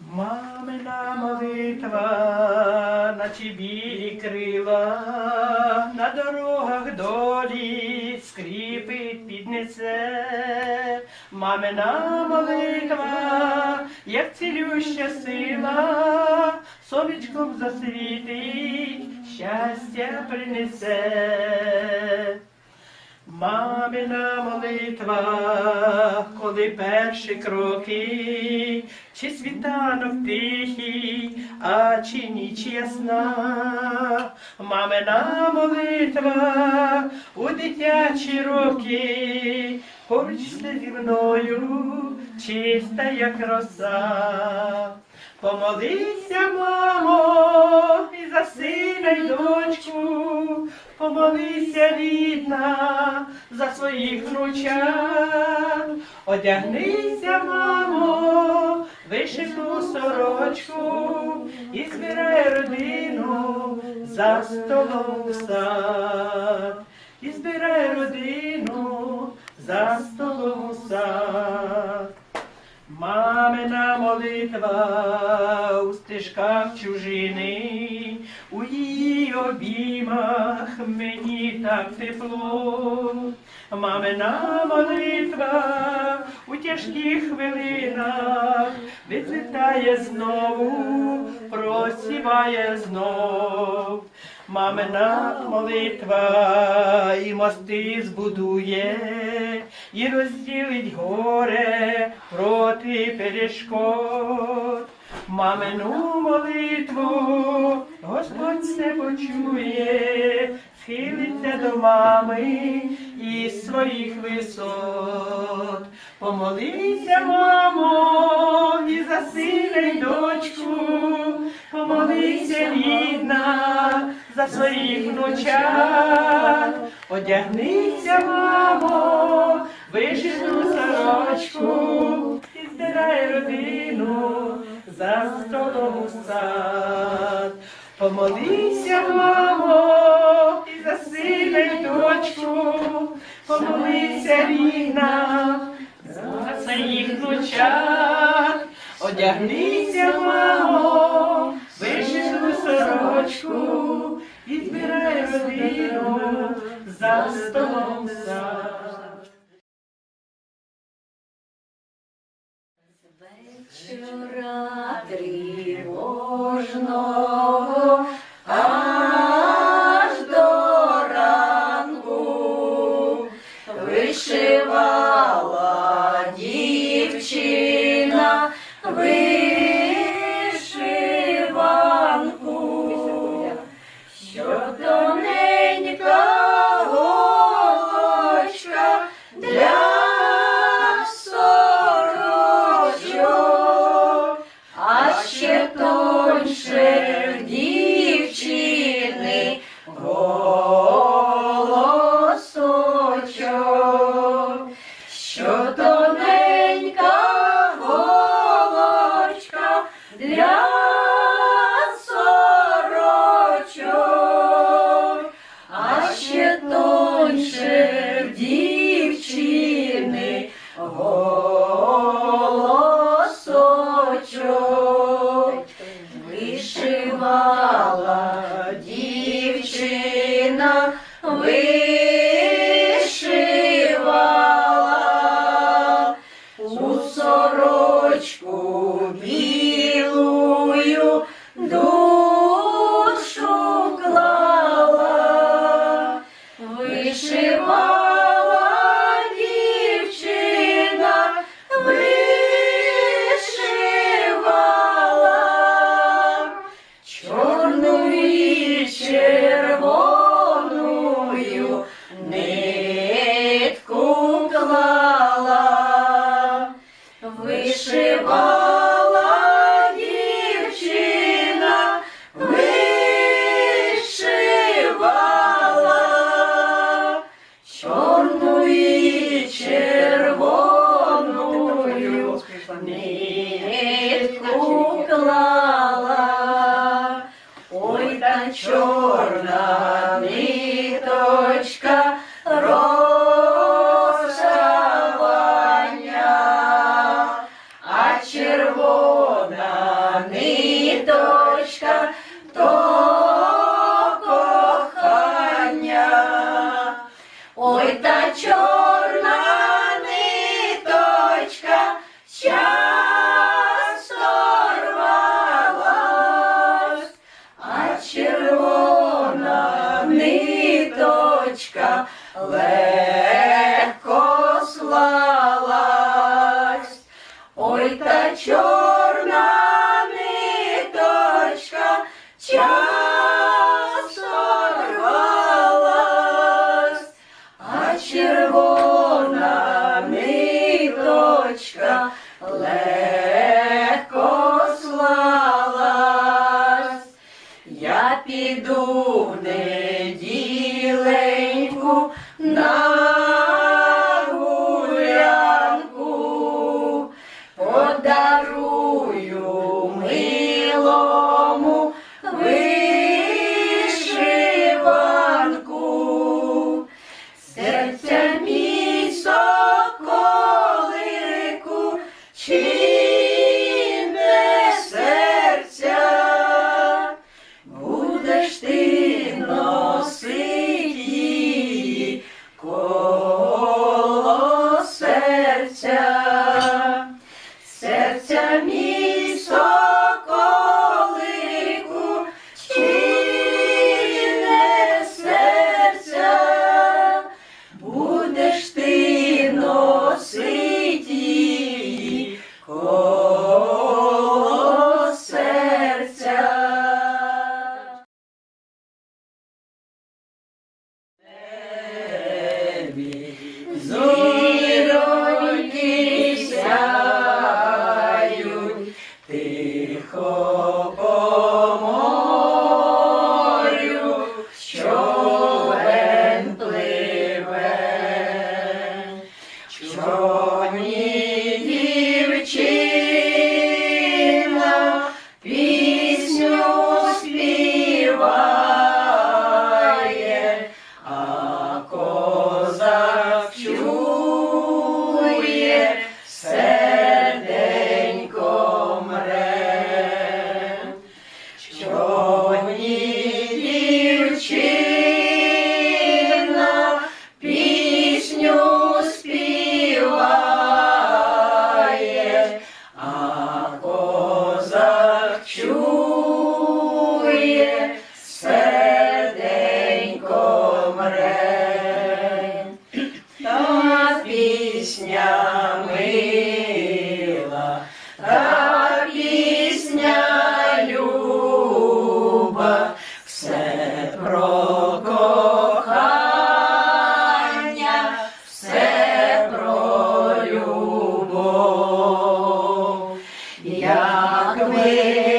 Мамина молитва, наче білі крила, на дорогах долі скріпить, піднесе. Мамина молитва, як цілюща сила, сонечком засвітить, щастя принесе. Мамина молитва, коли перші кроки, чи світанок тихий, а чи ніч ясна, мамина молитва у дитячі роки, поруч зі мною, чиста як роса. Помолися, мамо, і за сина й дочку, помолися, рідна, за своїх внучат, одягнися, мамо, вишиту сорочку і збирай родину за столом в сад, і збирай родину за столом в сад. Мамина молитва у стежках чужини, у її обіймах мені так тепло. Мамина молитва у тяжких хвилинах відцвітає знову, просіває знов. Мамина молитва і мости збудує, і розділить горе проти перешкод. Мамину молитву Господь все почує, схилиться до мами із своїх висот. Помолися, мамо, і за й дочку, помолися, рідна, за своїх внучат. Одягнися, мамо, вишиту сорочку, і збирай родину за столом у сад. Помолися, мамо, і за сина й дочку, помолися, рідна, за своїх внучат. Одягнися, мамо, сорочку, відбирає звіру за столом сад. Вечора тривожного для сорочок, а ще тоньше в дівчини голосочок вишивала. клала, ой та чорна. мила, та пісня люба, все про кохання, все про любов, як ми.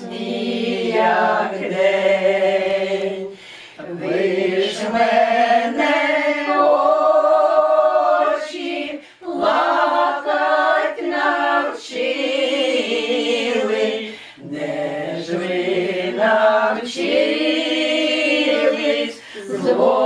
ясні, як день, ви ж мене очі плакать навчили, не ж ви навчились зло.